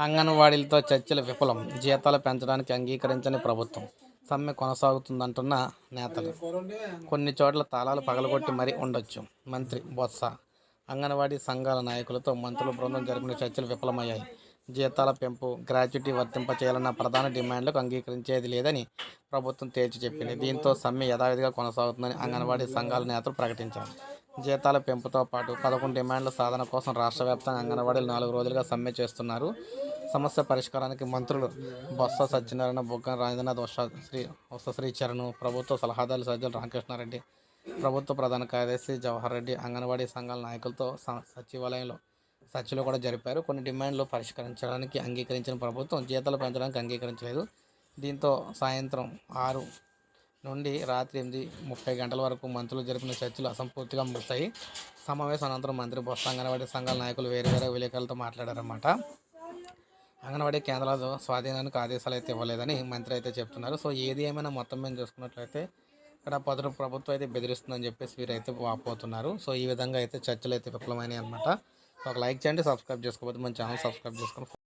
అంగన్వాడీలతో చర్చలు విఫలం. జీతాలు పెంచడానికి అంగీకరించని ప్రభుత్వం. సమ్మె కొనసాగుతుందంటున్న నేతలు. కొన్ని చోట్ల తాళాలు పగలగొట్టి మరీ ఉండొచ్చు. మంత్రి బొత్స. అంగన్వాడీ సంఘాల నాయకులతో మంత్రుల బృందం జరిపిన చర్చలు విఫలమయ్యాయి. జీతాల పెంపు గ్రాట్యుటీ వర్తింపచేయాలన్న ప్రధాన డిమాండ్లకు అంగీకరించేది లేదని ప్రభుత్వం తేల్చి చెప్పింది. దీంతో సమ్మె యథావిధిగా కొనసాగుతుందని అంగన్వాడీ సంఘాల నేతలు ప్రకటించారు. జీతాల పెంపుతో పాటు పదకొండు డిమాండ్ల సాధన కోసం రాష్ట్ర వ్యాప్తంగా అంగన్వాడీలు నాలుగు రోజులుగా సమ్మె చేస్తున్నారు. సమస్య పరిష్కారానికి మంత్రులు బొత్స సత్యనారాయణ బుగ్గన రాజేంద్రనాథ్ ఉషా శ్రీ ఉష శ్రీచరణ్ ప్రభుత్వ సలహాదారు సజ్జల రామకృష్ణారెడ్డి ప్రభుత్వ ప్రధాన కార్యదర్శి జవహర్ రెడ్డి అంగన్వాడీ సంఘాల నాయకులతో స- సచివాలయంలో చర్చలు కూడా జరిపారు. కొన్ని డిమాండ్లు పరిష్కరించడానికి అంగీకరించిన ప్రభుత్వం జీతాలు పెంచడానికి అంగీకరించలేదు. దీంతో సాయంత్రం ఆరు నుండి రాత్రి ఎనిమిది ముప్పై గంటల వరకు మంత్రులు జరిపిన చర్చలు అసంపూర్తిగా ముగిస్తాయి. సమావేశం అనంతరం మంత్రి బొత్స అంగన్వాడీ సంఘాల నాయకులు వేరే వేరే విలేకరులతో మాట్లాడారన్నమాట. అంగన్వాడీ కేంద్రాలు స్వాధీనానికి ఆదేశాలు అయితే ఇవ్వలేదని మంత్రి అయితే చెప్తున్నారు. సో ఏది ఏమైనా మొత్తం మేము చూసుకున్నట్లయితే ఇక్కడ పదును ప్రభుత్వం అయితే బెదిరిస్తుందని చెప్పేసి వీరైతే వాపోతున్నారు. సో ఈ విధంగా అయితే చర్చలు అయితే విఫలమైనాయి అనమాట ఒక లైక్ చేయండి సబ్స్క్రైబ్ చేసుకోకపోతే మన ఛానల్ సబ్స్క్రైబ్ చేసుకోండి